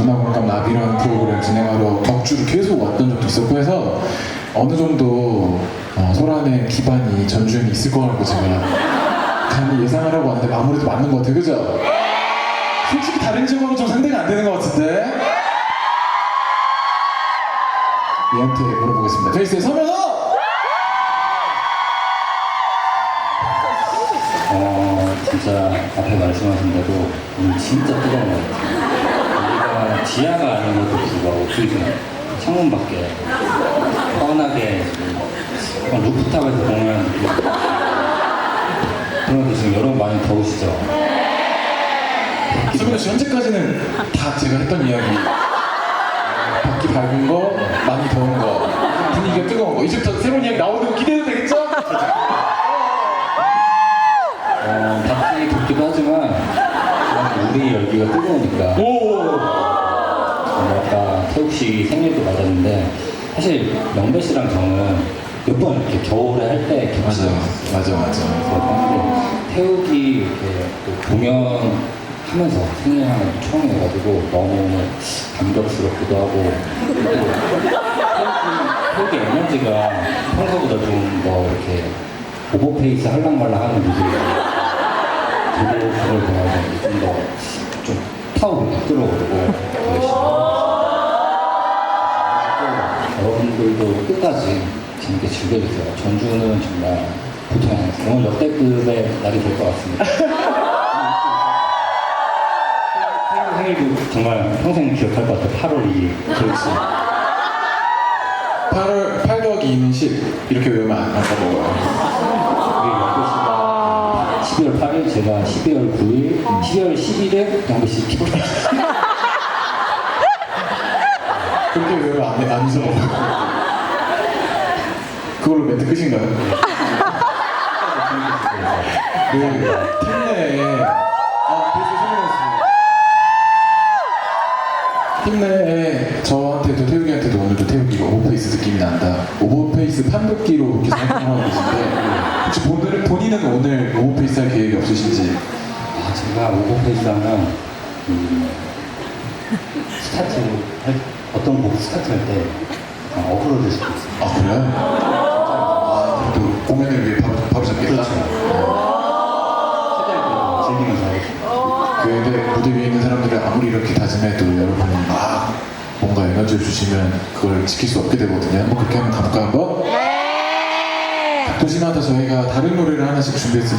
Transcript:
문화공감 나비라는 프로그램 진행하러 덕주를 계속 왔던 적도 있었고 해서 어느 정도 어, 소란의 기반이 전주에 있을 거라고 제가 감히 예상을 하고 왔는데 아무래도 맞는 것 같아요 그죠? 솔직히 다른 지역하고 좀 상대가 안 되는 것 같은데 얘한테 물어보겠습니다 페이스의 서면호! 어, 진짜 앞에 말씀하신 대로 오늘 진짜 뜨거운 것 같아요. 지하가 아닌 것도 불구하고 지금 창문 밖에 뻔하게 지금 루프탑에서 느낌. 그런데 지금 여러분 많이 더우시죠? 서면호 씨 현재까지는 다 제가 했던 이야기 밖이 밝은 거, 많이 더운 거, 분위기가 뜨거운 거 이제부터 새로운 이야기 나오는 거 기대해도 되겠죠? 어, 밖이 덥기도 하지만 우리 열기가 뜨거우니까 오! 사실 명배 씨랑 저는 몇 번 이렇게 겨울에 할 때 맞아, 맞아, 맞아. 태욱이 이렇게 또 공연하면서 생일하는 처음 해가지고 너무 감격스럽기도 하고 태욱이, 태욱의 에너지가 평소보다 좀 더 이렇게 오버페이스 할랑말랑하는 모습이 저도 그걸 보면서 좀더좀 타오르고 끌어오르고 여러분들도 끝까지 재밌게 즐겨주세요. 전주는 정말 보통이. 오늘 역대급의 날이 될 것 같습니다. 생일도 정말 평생 기억할 것 같아요. 8월 2일. 그렇지. 8월 8 더하기 2는 10 이렇게 외우면 안 까먹어요 우리 역대 씨가 12월 8일, 제가 12월 9일, 12월 11일, 영배 씨 피부 그렇게 외우면 안, 해- 안 잊어먹어요 그걸로 멘트 끝인가요? 그 팀 내에 아 그래서 생각났습니다. 팀 내에 저한테도 태욱이한테도 오늘도 태욱이가 오버페이스 느낌이 난다. 오버페이스 판독기로 이렇게 생각하고 계신데 혹시 본인은, 본인은 오늘 오버페이스 할 계획이 없으신지? 아, 제가 오버페이스 하면 음, 스타트 할, 어떤 곡 스타트 할때 어그로질 수도 있어요. 아 그래요? 아, 또 공연을 위해 바로, 바로 잡겠다? 그렇죠. 최대한 즐기면서 하겠습니다. 근데 무대 위에 있는 사람들은 아무리 이렇게 다짐해도 여러분이 막 뭔가 에너지를 주시면 그걸 지킬 수 없게 되거든요. 한번 그렇게 한번 가볼까요 한번? 네. 도시마다 저희가 다른 노래를 하나씩 준비했습니다.